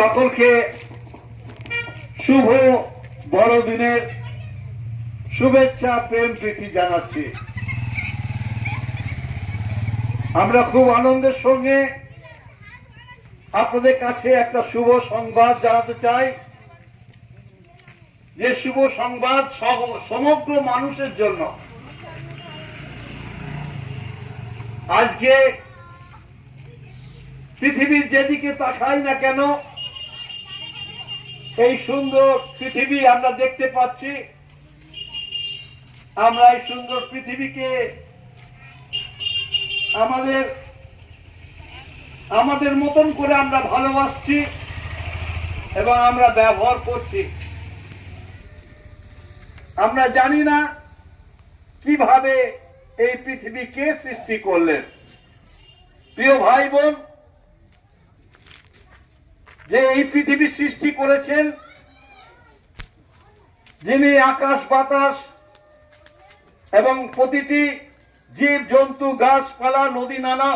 সকলকে শুভ বড়দিনের শুভেচ্ছা, প্রেম, প্রীতি জানাচ্ছি। আমরা খুব আনন্দের সঙ্গে আপনাদের কাছে একটা শুভ সংবাদ জানাতে চাই। যে শুভ সংবাদ সমগ্র মানুষের জন্য। আজকে পৃথিবীর যেদিকে তাকাই না কেন এই সুন্দর পৃথিবী আমরা দেখতে পাচ্ছি। আমরা এই সুন্দর পৃথিবীকে আমাদের আমাদের মতন করে আমরা ভালোবাসছি এবং আমরা ব্যবহার করছি। আমরা জানি না কীভাবে এই পৃথিবী কে সৃষ্টি করলেন। প্রিয় ভাই বোন যে এই পৃথিবী সৃষ্টি করেছেন, যিনি আকাশ, বাতাস এবং প্রতিটি জীব, জন্তু, গাছপালা, নদী নালা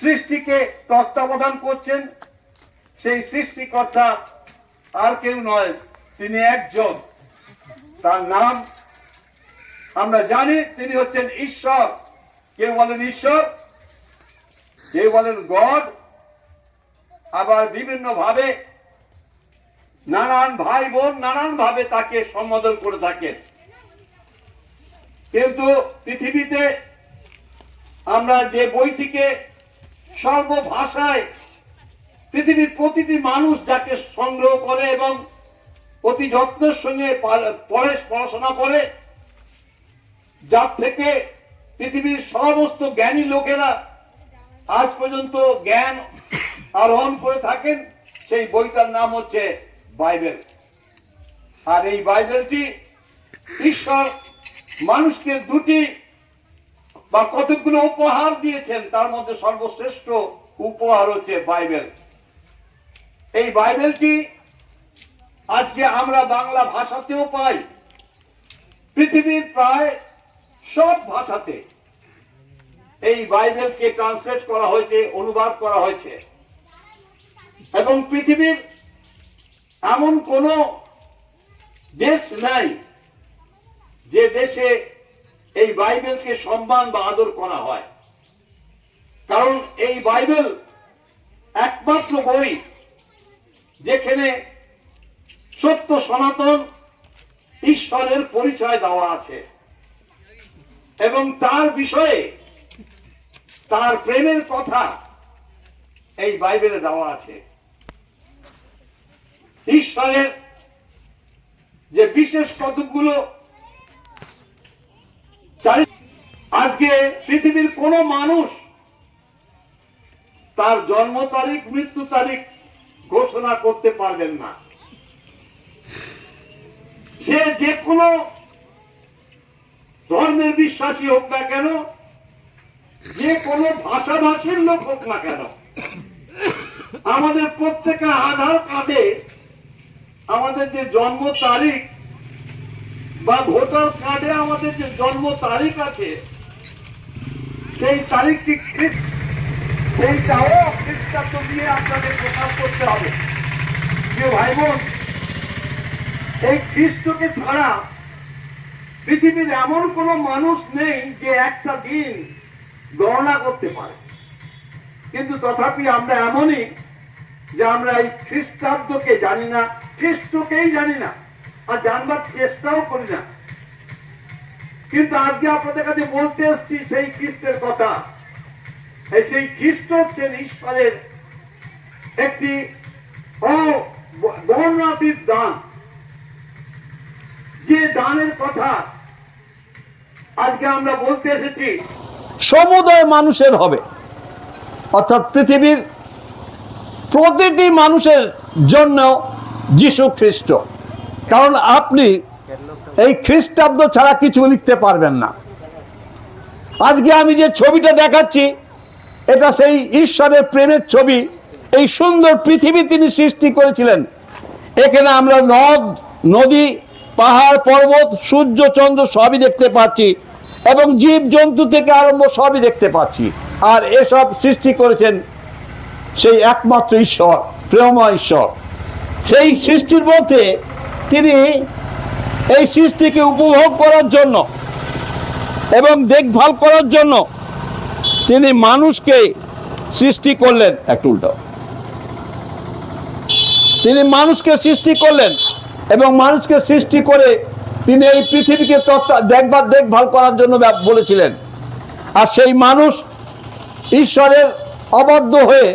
সৃষ্টিকে তত্ত্বাবধান করছেন, সেই সৃষ্টিকর্তা আর কেউ নয়, তিনি একজন। তার নাম আমরা জানি, তিনি হচ্ছেন ঈশ্বর। কেউ বলেন ঈশ্বর, কেউ বলেন গড আবার বিভিন্ন ভাবে নানান ভাই বোন নানান ভাবে তাকে সম্বোধন করে থাকেন। কিন্তু পৃথিবীতে আমরা যে বইটিকে সর্বভাষায় পৃথিবীর প্রতিটি মানুষ যাকে সংগ্রহ করে এবং অতি যত্নের সঙ্গে পা- পড়ে, পড়াশোনা করে, যার থেকে পৃথিবীর সমস্ত জ্ঞানী লোকেরা আজ পর্যন্ত জ্ঞান আরোহণ করে থাকেন, সেই বইটার নাম হচ্ছে বাইবেল। আর এই বাইবেলটি ঈশ্বর মানুষকে দুটি বা কতগুলো উপহার দিয়েছেন, তার মধ্যে সর্বশ্রেষ্ঠ উপহার হচ্ছে বাইবেল। এই বাইবেলটি আজকে আমরা বাংলা ভাষাতেও পাই। পৃথিবীর প্রায় সব ভাষাতে এই বাইবেলকে ট্রান্সলেট করা হয়েছে, অনুবাদ করা হয়েছে। এবং পৃথিবীর এমন কোন দেশ নাই যে দেশে এই বাইবেলকে সম্মান বা আদর করা হয়। কারণ এই বাইবেল একমাত্র বই যেখানে সত্য সনাতন ঈশ্বরের পরিচয় দেওয়া আছে। এবং তার বিষয়ে তার প্রেমের কথা এই বাইবেলে দেওয়া আছে। ঈশ্বরের যে বিশেষ কতকগুলো আজকে পৃথিবীর কোন মানুষ তার জন্ম তারিখ, মৃত্যু তারিখ ঘোষণা করতে পারবেন না। সে যে কোনো ধর্মের বিশ্বাসী হোক না কেন, যে কোনো ভাষাভাষীর লোক হোক না কেন, আমাদের প্রত্যেকের আধার কার্ডে আমাদের যে জন্ম তারিখ বা ভোটার কার্ডে আমাদের যে জন্ম তারিখ আছে, সেই তারিখটি সেইটাও খ্রিস্টাব্দ দিয়ে আপনাদের প্রকাশ করতে হবে। প্রিয় ভাই বোন এই খ্রিস্টকে ছাড়া পৃথিবীর এমন কোন মানুষ নেই যে একটা দিন গণনা করতে পারে। কিন্তু তথাপি আমরা এমনই যে আমরা এই খ্রিস্টাব্দকে জানি না। খ্রিস্টকেই জানি না। আর জানবার চেষ্টাও করি না। কিন্তু আজকে আপনাদের কাছে বলতে এসছি সেই খ্রিস্টের কথা। সেই খ্রিস্ট হচ্ছেন ঈশ্বরের একটি বর্ণাতীত দান। যে দানের কথা আজকে আমরা বলতে এসেছি। সমুদয় মানুষের হবে। অর্থাৎ পৃথিবীর প্রতিটি মানুষের জন্য যিশু খ্রিস্ট। কারণ আপনি এই খ্রিস্টাব্দ ছাড়া কিছু লিখতে পারবেন না। আজকে আমি যে ছবিটা দেখাচ্ছি, এটা সেই ঈশ্বরের প্রেমের ছবি। এই সুন্দর পৃথিবী তিনি সৃষ্টি করেছিলেন। এখানে আমরা নদ, নদী, পাহাড়, পর্বত, সূর্য, চন্দ্র সবই দেখতে পাচ্ছি এবং জীব জন্তু থেকে আরম্ভ সবই দেখতে পাচ্ছি। আর এসব সৃষ্টি করেছেন সেই একমাত্র ঈশ্বর, প্রেমময় ঈশ্বর। সেই সৃষ্টির মধ্যে তিনি এই সৃষ্টিকে উপভোগ করার জন্য এবং দেখভাল করার জন্য তিনি মানুষকে সৃষ্টি করলেন। একটু উল্টো। তিনি মানুষকে সৃষ্টি করলেন এবং মানুষকে সৃষ্টি করে তিনি এই পৃথিবীকে দেখভাল দেখভাল করার জন্য বলেছিলেন। আর সেই মানুষ ঈশ্বরের অবাধ্য হয়ে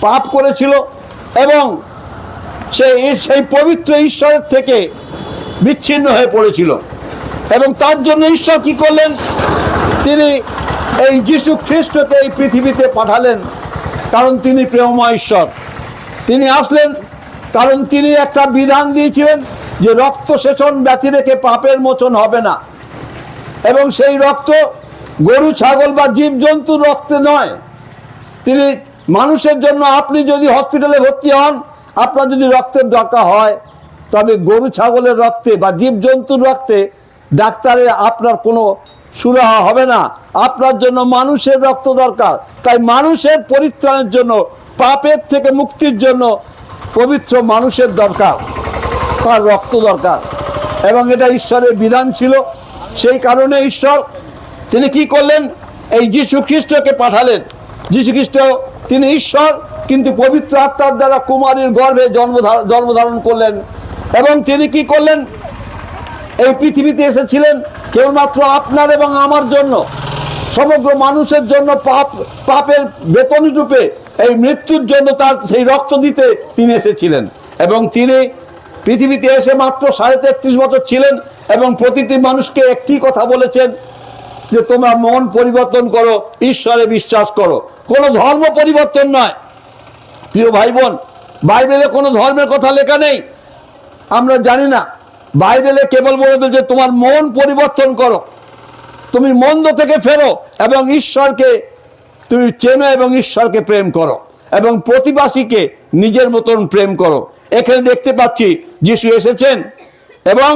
পাপ করেছিল এবং সেই সেই পবিত্র ঈশ্বরের থেকে বিচ্ছিন্ন হয়ে পড়েছিল। এবং তার জন্য ঈশ্বর কি করলেন? তিনি এই যিশু খ্রিস্টকে এই পৃথিবীতে পাঠালেন, কারণ তিনি প্রেমময় ঈশ্বর। তিনি আসলেন, কারণ তিনি একটা বিধান দিয়েছিলেন যে রক্ত সেচন ব্যথি রেখে পাপের মোচন হবে না। এবং সেই রক্ত গরু, ছাগল বা জীবজন্তুর রক্তে নয়। তিনি মানুষের জন্য আপনি যদি হসপিটালে ভর্তি হন আপনার যদি রক্তের দরকার হয়, তবে গরু, ছাগলের রক্তে বা জীবজন্তুর রক্তে ডাক্তারে আপনার কোনো সুরাহা হবে না। আপনার জন্য মানুষের রক্ত দরকার। তাই মানুষের পরিত্রাণের জন্য, পাপের থেকে মুক্তির জন্য পবিত্র মানুষের দরকার। তার রক্ত দরকার। এবং এটা ঈশ্বরের বিধান ছিল। সেই কারণে ঈশ্বর, তিনি কি করলেন? এই যীশু খ্রিস্টকে পাঠালেন। যীশু খ্রিস্ট, তিনি ঈশ্বর কিন্তু পবিত্র আত্মার দ্বারা কুমারীর গর্ভে জন্মধারণ জন্মধারণ করলেন। এবং তিনি কি করলেন? এই পৃথিবীতে এসেছিলেন কেবলমাত্র আপনার এবং আমার জন্য। সমগ্র মানুষের জন্য পাপ, পাপের বেতন রূপে এই মৃত্যুর জন্য তার সেই রক্ত দিতে তিনি এসেছিলেন। এবং তিনি পৃথিবীতে এসে মাত্র সাড়ে তেত্রিশ বছর ছিলেন এবং প্রতিটি মানুষকে একটি কথা বলেছেন যে, তোমরা মন পরিবর্তন করো, ঈশ্বরে বিশ্বাস করো। কোনো ধর্ম পরিবর্তন নয়। প্রিয় ভাই বোন বাইবেলে কোনো ধর্মের কথা লেখা নেই। আমরা জানি না, বাইবেলে কেবল বলে যে তোমার মন পরিবর্তন করো। তুমি মন্দ থেকে ফেরো এবং ঈশ্বরকে তুমি চেনো এবং ঈশ্বরকে প্রেম করো এবং প্রতিবাসীকে নিজের মতন প্রেম করো। এখানে দেখতে পাচ্ছি যিশু এসেছেন এবং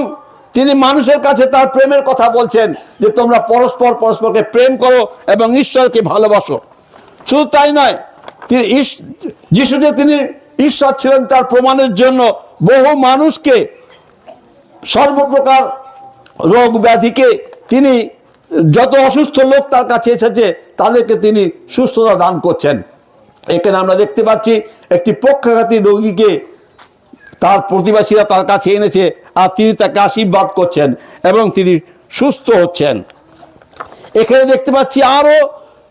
তিনি মানুষের কাছে তার প্রেমের কথা বলছেন যে তোমরা পরস্পর পরস্পরকে প্রেম করো এবং ঈশ্বরকে ভালোবাসো। শুধু তাই নয় তিনি যিশু যে তিনি ঈশ্বর ছিলেন তার প্রমাণের জন্য বহু মানুষকে সর্বপ্রকার রোগ ব্যাধিকে তিনি যত অসুস্থ লোক তার কাছে এসেছে, তাদেরকে তিনি সুস্থতা দান করছেন। এখানে আমরা দেখতে পাচ্ছি একটি পক্ষাঘাতী রোগীকে তার প্রতিবাসীরা তার কাছে এনেছে আর তিনি তাকে আশীর্বাদ করছেন এবং তিনি সুস্থ হচ্ছেন। এখানে দেখতে পাচ্ছি আরও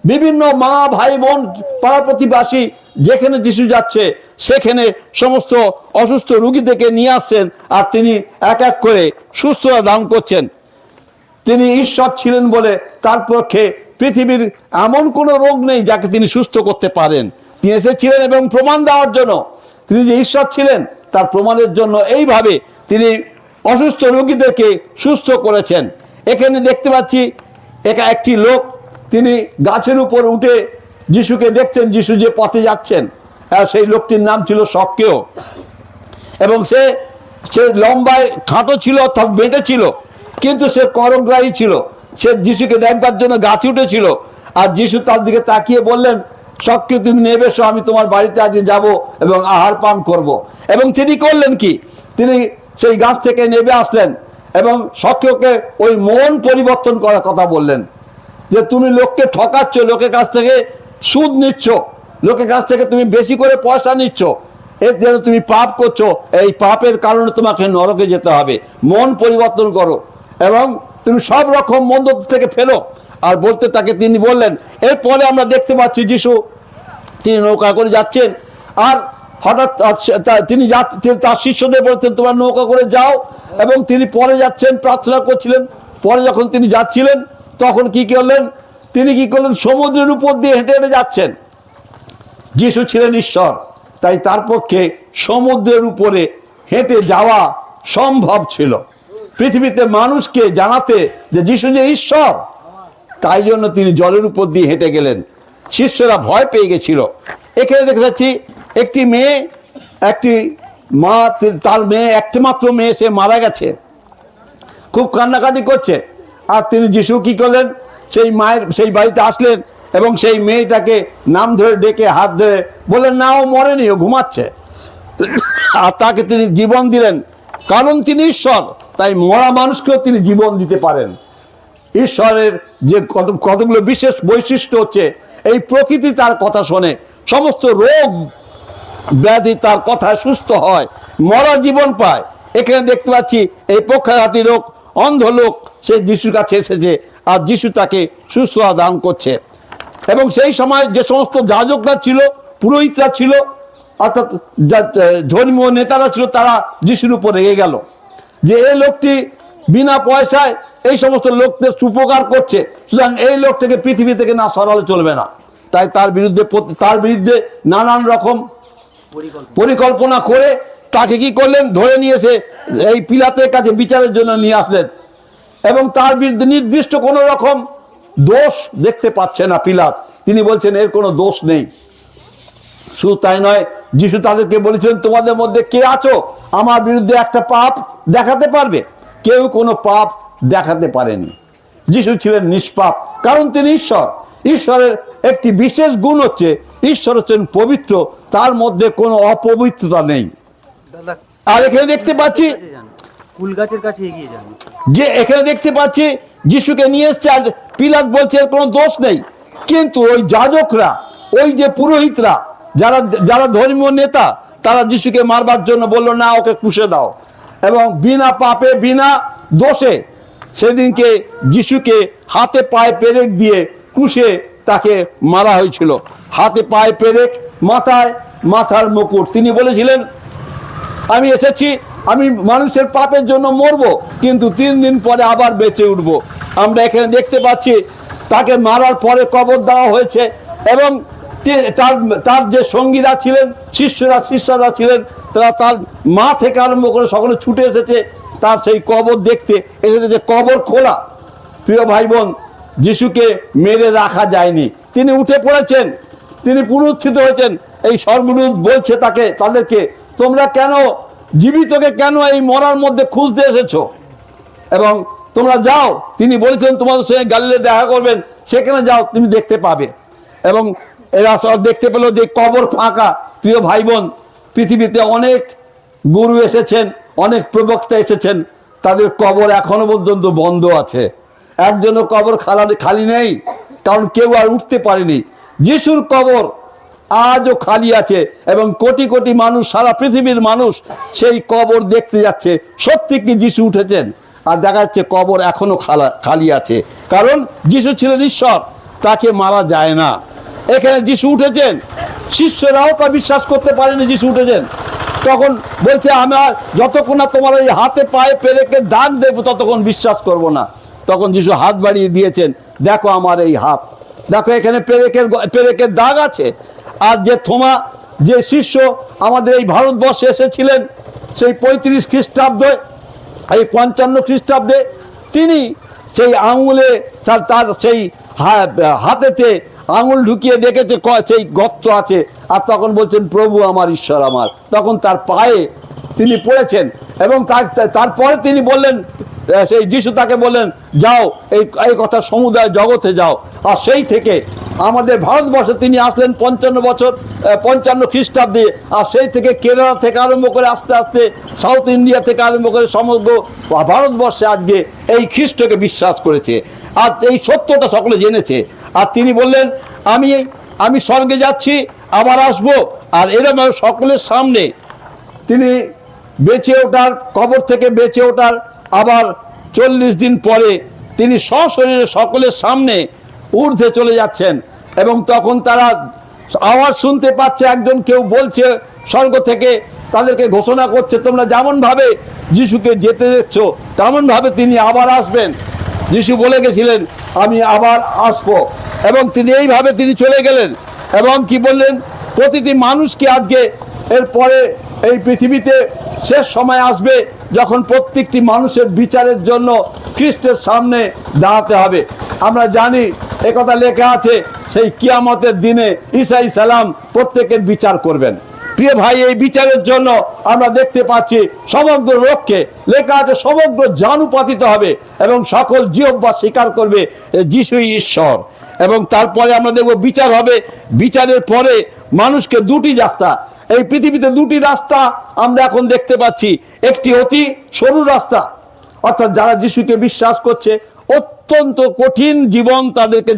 বিভিন্ন মা, ভাই, বোন, পাড়া প্রতিবাসী যেখানে যিশু যাচ্ছে, সেখানে সমস্ত অসুস্থ রুগীদেরকে নিয়ে আসছেন আর তিনি এক এক করে সুস্থতা দান করছেন। তিনি ঈশ্বর ছিলেন বলে তার পক্ষে পৃথিবীর এমন কোনো রোগ নেই যাকে তিনি সুস্থ করতে পারেন। তিনি এসেছিলেন এবং প্রমাণ দেওয়ার জন্য। তিনি যে ঈশ্বর ছিলেন, তার প্রমাণের জন্য এইভাবে তিনি অসুস্থ রোগীদেরকে সুস্থ করেছেন। এখানে দেখতে পাচ্ছি, একা একটি লোক তিনি গাছের উপর উঠে যিশুকে দেখছেন, যিশু যে পথে যাচ্ছেন আর সেই লোকটির নাম ছিল সক্কেও এবং সে সে লম্বায় খাটো ছিল অর্থাৎ বেঁটে ছিল, কিন্তু সে করগ্রাহী ছিল। সে যিশুকে দেখবার জন্য গাছে উঠেছিল। আর যিশু তার দিকে তাকিয়ে বললেন, সবকে তুমি নেবে আমি তোমার বাড়িতে আজকে যাব এবং আহার পান করব। এবং তিনি করলেন কি? তিনি সেই গাছ থেকে নেবে আসলেন এবং সক্রিয়কে ওই মন পরিবর্তন করার কথা বললেন। যে তুমি লোককে ঠকাচ্ছ, লোকের কাছ থেকে সুদ নিচ্ছ, লোকের কাছ থেকে তুমি বেশি করে পয়সা নিচ্ছ, এর যেন তুমি পাপ করছ, এই পাপের কারণে তোমাকে নরকে যেতে হবে। মন পরিবর্তন করো এবং তুমি সব রকম মন্দ থেকে ফেলো। আর বলতে তাকে তিনি বললেন, এরপরে আমরা দেখতে পাচ্ছি যিশু, তিনি নৌকা করে যাচ্ছেন। আর হঠাৎ তিনি তার শিষ্যদের বলতেন তোমরা নৌকা করে যাও। এবং তিনি পরে যাচ্ছেন, প্রার্থনা করছিলেন। পরে যখন তিনি যাচ্ছিলেন তখন কি করলেন? তিনি কি করলেন? সমুদ্রের উপর দিয়ে হেঁটে হেঁটে যাচ্ছেন। যিশু ছিলেন ঈশ্বর, তাই তার পক্ষে সমুদ্রের উপরে হেঁটে যাওয়া সম্ভব ছিল। পৃথিবীতে মানুষকে জানাতে যে যিশু যে ঈশ্বর, তাই জন্য তিনি জলের উপর দিয়ে হেঁটে গেলেন। শিষ্যরা ভয় পেয়ে গেছিল। এখানে দেখতে পাচ্ছি, একটি মেয়ে, একটি মা, তার মেয়ে একটি মাত্র মেয়ে সে মারা গেছে। খুব কান্নাকাটি করছে। আর তিনি যিশু কি করলেন? সেই মায়ের, সেই বাড়িতে আসলেন এবং সেই মেয়েটাকে নাম ধরে ডেকে হাত ধরে বললেন, না, ও মরেনি, ও ঘুমাচ্ছে। আর তাকে তিনি জীবন দিলেন। কারণ তিনি ঈশ্বর, তাই মরা মানুষকেও তিনি জীবন দিতে পারেন। ঈশ্বরের যে কত, কতগুলো বিশেষ বৈশিষ্ট্য হচ্ছে, এই প্রকৃতি তার কথা শোনে। সমস্ত রোগ ব্যাধি তার কথায় সুস্থ হয়, মরা জীবন পায়। এখানে দেখতে পাচ্ছি, এই পক্ষাঘাতী লোক, অন্ধ লোক সে যিশুর কাছে এসেছে আর যিশু তাকে সুস্থ দান করছে। এবং সেই সময় যে সমস্ত যাজকরা ছিল পুরোহিতরা ছিল অর্থাৎ যা- ধর্মীয় নেতারা ছিল তারা যিশুর উপর রেগে গেল। যে এই লোকটি বিনা পয়সায় এই সমস্ত লোকদের সুপকার করছে সুতরাং এই লোকটাকে পৃথিবী থেকে না সরালে চলবে না। তাই তার বিরুদ্ধে তার বিরুদ্ধে নানান রকম পরিকল্পনা করে তাকে কি করলেন? ধরে নিয়ে এসে এই পিলাতের কাছে বিচারের জন্য নিয়ে আসলেন। এবং তার বিরুদ্ধে নির্দিষ্ট কোনো রকম দোষ দেখতে পাচ্ছে না পিলাত। তিনি বলছেন এর কোনো দোষ নেই। শুধু তাই নয় যিশু তাদেরকে বলেছিলেন তোমাদের মধ্যে কে আছো? আমার বিরুদ্ধে একটা পাপ দেখাতে পারবে? কেউ কোনো পাপ দেখাতে পারেনি। যিশু ছিলেন নিষ্পাপ কারণ তিনি ঈশ্বর। ঈশ্বরের একটি বিশেষ গুণ হচ্ছে ঈশ্বর হচ্ছেন পবিত্র তার মধ্যে কোনো অপবিত্রতা নেই। আর এখানে দেখতে পাচ্ছি যে এখানে দেখতে পাচ্ছি, যিশুকে নিয়ে এসছে আর পিলাত বলছে এর কোনো দোষ নেই। কিন্তু ওই যাজকরা, ওই যে পুরোহিতরা, যারা যারা ধর্মীয় নেতা, তারা যিশুকে মারবার জন্য বলল, না, ওকে কুশে দাও। এবং বিনা পাপে, বিনা দোষে সেদিনকে যিশুকে হাতে পায়ে পেরেক দিয়ে কুষে তাকে মারা হয়েছিল। হাতে পায়ে পেরেক, মাথায়, মাথার মুকুট। তিনি বলেছিলেন, আমি এসেছি আমি মানুষের পাপের জন্য মরবো, কিন্তু তিন দিন পরে আবার বেঁচে উঠব। আমরা এখানে দেখতে পাচ্ছি, তাকে মারার পরে কবর দেওয়া হয়েছে এবং তার তার যে সঙ্গীরা ছিলেন, শিষ্যরা শিষ্যরা ছিলেন, তারা তার মা থেকে আরম্ভ করে সকলে ছুটে এসেছে, তার সেই কবর দেখতে। এসেছে যে কবর খোলা। প্রিয় ভাই বোন যিশুকে মেরে রাখা যায়নি। তিনি উঠে পড়েছেন, তিনি পুনরুত্থিত হয়েছেন। এই স্বর্গদূত বলছে তাকে, তাদেরকে, তোমরা কেন জীবিতকে কেন এই মরার মধ্যে খুঁজতে এসেছ? এবং তোমরা যাও, তিনি বলেছেন তোমাদের সঙ্গে গালিলে দেখা করবেন, সেখানে যাও, তুমি দেখতে পাবে। এবং এরা সব দেখতে পেল যে কবর ফাঁকা। প্রিয় ভাই বোন পৃথিবীতে অনেক গুরু এসেছেন, অনেক প্রবক্তা এসেছেন, তাদের কবর এখনও পর্যন্ত বন্ধ আছে। একজনও কবর খালা খালি নেই, কারণ কেউ আর উঠতে পারেনি। যিশুর কবর আজও খালি আছে এবং কোটি কোটি মানুষ, সারা পৃথিবীর মানুষ সেই কবর দেখতে যাচ্ছে। সত্যি কি যিশু উঠেছেন? আর দেখা যাচ্ছে কবর এখনও খালা, খালি আছে। কারণ যিশু ছিলেন ঈশ্বর, তাকে মারা যায় না। এখানে যিশু উঠেছেন, শিষ্যরাও তা বিশ্বাস করতে পারেনি যিশু উঠেছেন। তখন বলছে, আমার যতক্ষণ না তোমার এই হাতে পায়ে পেরেকে দাগ দেবো, ততক্ষণ বিশ্বাস করব না। তখন যিশু হাত বাড়িয়ে দিয়েছেন, দেখো আমার এই হাত। দেখো এখানে পেরেকের পেরেকের দাগ আছে। আর যে থোমা, যে শিষ্য আমাদের এই ভারতবর্ষে এসেছিলেন, সেই পঁয়ত্রিশ খ্রিস্টাব্দে, এই পঞ্চান্ন খ্রিস্টাব্দে, তিনি সেই আঙুলে তার সেই হাতেতে আঙুল ঢুকিয়ে দেখেছে সেই গর্ত আছে। আর তখন বলছেন, প্রভু আমার, ঈশ্বর আমার। তখন তার পায়ে তিনি পড়েছেন এবং তারপরে তিনি বললেন সেই যিশু তাকে বললেন, যাও, এই এই কথা সমুদায় জগতে যাও। আর সেই থেকে আমাদের ভারতবর্ষে তিনি আসলেন পঞ্চান্ন বছর পঞ্চান্ন খ্রিস্টাব্দে। আর সেই থেকে কেরালা থেকে আরম্ভ করে আস্তে আস্তে সাউথ ইন্ডিয়া থেকে আরম্ভ করে সমগ্র ভারতবর্ষে আজকে এই খ্রিস্টকে বিশ্বাস করেছে। আর এই সত্যটা সকলে জেনেছে। আর তিনি বললেন, আমি আমি স্বর্গে যাচ্ছি, আবার আসব। আর এরকম সকলের সামনে তিনি বেঁচে ওঠার, কবর থেকে বেঁচে ওঠার। আবার চল্লিশ দিন পরে তিনি সশরীরে সকলের সামনে ঊর্ধ্বে চলে যাচ্ছেন এবং তখন তারা আওয়াজ শুনতে পাচ্ছে, একজন কেউ বলছে, স্বর্গ থেকে তাদেরকে ঘোষণা করছে, তোমরা যেমনভাবে যিশুকে যেতে দেখছ, তেমনভাবে তিনি আবার আসবেন। যিশু বলে গেছিলেন, আমি আবার আসব। এবং তিনি এইভাবে তিনি চলে গেলেন। এবং কি বললেন, প্রতিটি মানুষকে আজকে এরপরে এই পৃথিবীতে শেষ সময় আসবে যখন প্রত্যেকটি মানুষের বিচারের জন্য খ্রিস্টের সামনে দাঁড়াতে হবে। আমরা জানি, একথা লেখা আছে, সেই কিয়ামতের দিনে ঈসাই সালাম প্রত্যেকের বিচার করবেন। প্রিয় ভাই, এই বিচারের জন্য আমরা দেখতে পাচ্ছি সমগ্র লোককে লেখা আছে, সমগ্র জানুপাতিত হবে এবং সকল জিহ্বা স্বীকার করবে যিশুই ঈশ্বর। এবং তারপরে আমরা দেখব বিচার হবে। বিচারের পরে মানুষকে দুটি রাস্তা এই পৃথিবীতে দুটি রাস্তা আমরা এখন দেখতে পাচ্ছি। একটি অতি সরু রাস্তা, অর্থাৎ যারা যিশুকে বিশ্বাস করছে, অত্যন্ত কঠিন জীবন তাদেরকে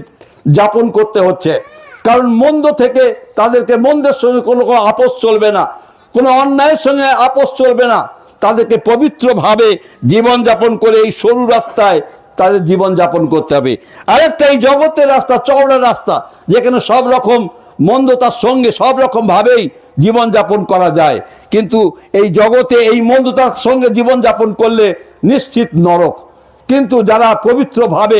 যাপন করতে হচ্ছে। কারণ মন্দ থেকে তাদেরকে মন্দের সঙ্গে কোনো কোনো আপোষ চলবে না, কোনো অন্যায়ের সঙ্গে আপোষ চলবে না। তাদেরকে পবিত্রভাবে জীবনযাপন করে এই সরু রাস্তায় তাদের জীবনযাপন করতে হবে। আরেকটা এই জগতের রাস্তা, চওড়া রাস্তা, যেখানে সব রকম মন্দতার সঙ্গে সব রকম ভাবেই জীবনযাপন করা যায়। কিন্তু এই জগতে এই মন্দতার সঙ্গে জীবনযাপন করলে নিশ্চিত নরক। কিন্তু যারা পবিত্রভাবে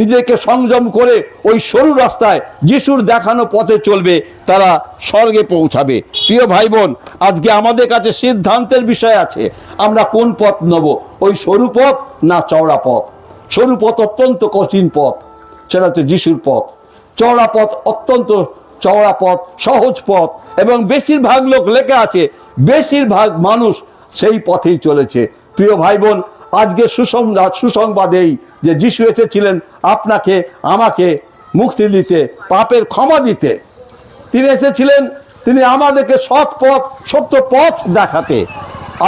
নিজেকে সংযম করে ওই সরু রাস্তায় যিশুর দেখানো পথে চলবে, তারা স্বর্গে পৌঁছাবে। প্রিয় ভাই বোন আজকে আমাদের কাছে সিদ্ধান্তের বিষয় আছে, আমরা কোন পথ নেব? ওই সরু পথ না চওড়া পথ? সরু পথ অত্যন্ত কঠিন পথ, সেটা হচ্ছে যিশুর পথ। চওড়া পথ অত্যন্ত চওড়া পথ, সহজ পথ, এবং বেশিরভাগ লোক লেখা আছে, বেশিরভাগ মানুষ সেই পথেই চলেছে। প্রিয় ভাই বোন আজকে সুসংবাদ সুসংবাদ এই যে যিশু এসেছিলেন আপনাকে, আমাকে মুক্তি দিতে, পাপের ক্ষমা দিতে। তিনি এসেছিলেন, তিনি আমাদেরকে সৎ পথ, সত্য পথ দেখাতে।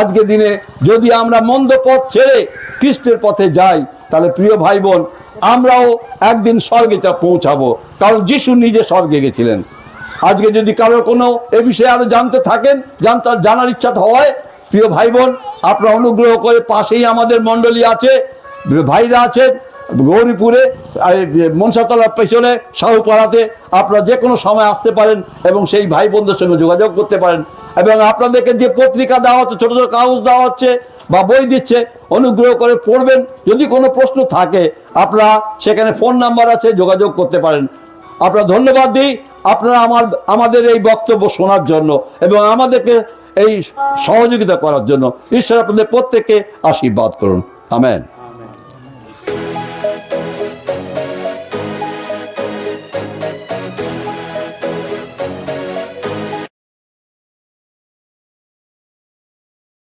আজকে দিনে যদি আমরা মন্দ পথ ছেড়ে খ্রিস্টের পথে যাই, তাহলে প্রিয় ভাই বোন আমরাও একদিন স্বর্গে পৌঁছাবো। কারণ যিশু নিজে স্বর্গে গেছিলেন। আজকে যদি কারোর কোনো এ বিষয়ে আরও জানতে থাকেন জানতে জানার ইচ্ছা হয়। প্রিয় ভাই বোন আপনারা অনুগ্রহ করে পাশেই আমাদের মণ্ডলী আছে, ভাইরা আছেন, গৌরীপুরে মনসাতলার পেছনে, শাহুপাড়াতে আপনারা যে কোনো সময় আসতে পারেন এবং সেই ভাই বোনদের সঙ্গে যোগাযোগ করতে পারেন। এবং আপনাদেরকে যে পত্রিকা দেওয়া হচ্ছে, ছোটো ছোটো কাগজ দেওয়া হচ্ছে বা বই দিচ্ছে অনুগ্রহ করে পড়বেন। যদি কোনো প্রশ্ন থাকে, আপনারা সেখানে ফোন নাম্বার আছে, যোগাযোগ করতে পারেন। আপনার ধন্যবাদ দিই। আপনারা আমার, আমাদের এই বক্তব্য শোনার জন্য এবং আমাদেরকে এই সহযোগিতা করার জন্য। ঈশ্বর আপনাদের প্রত্যেককে আশীর্বাদ করুন। আমেন।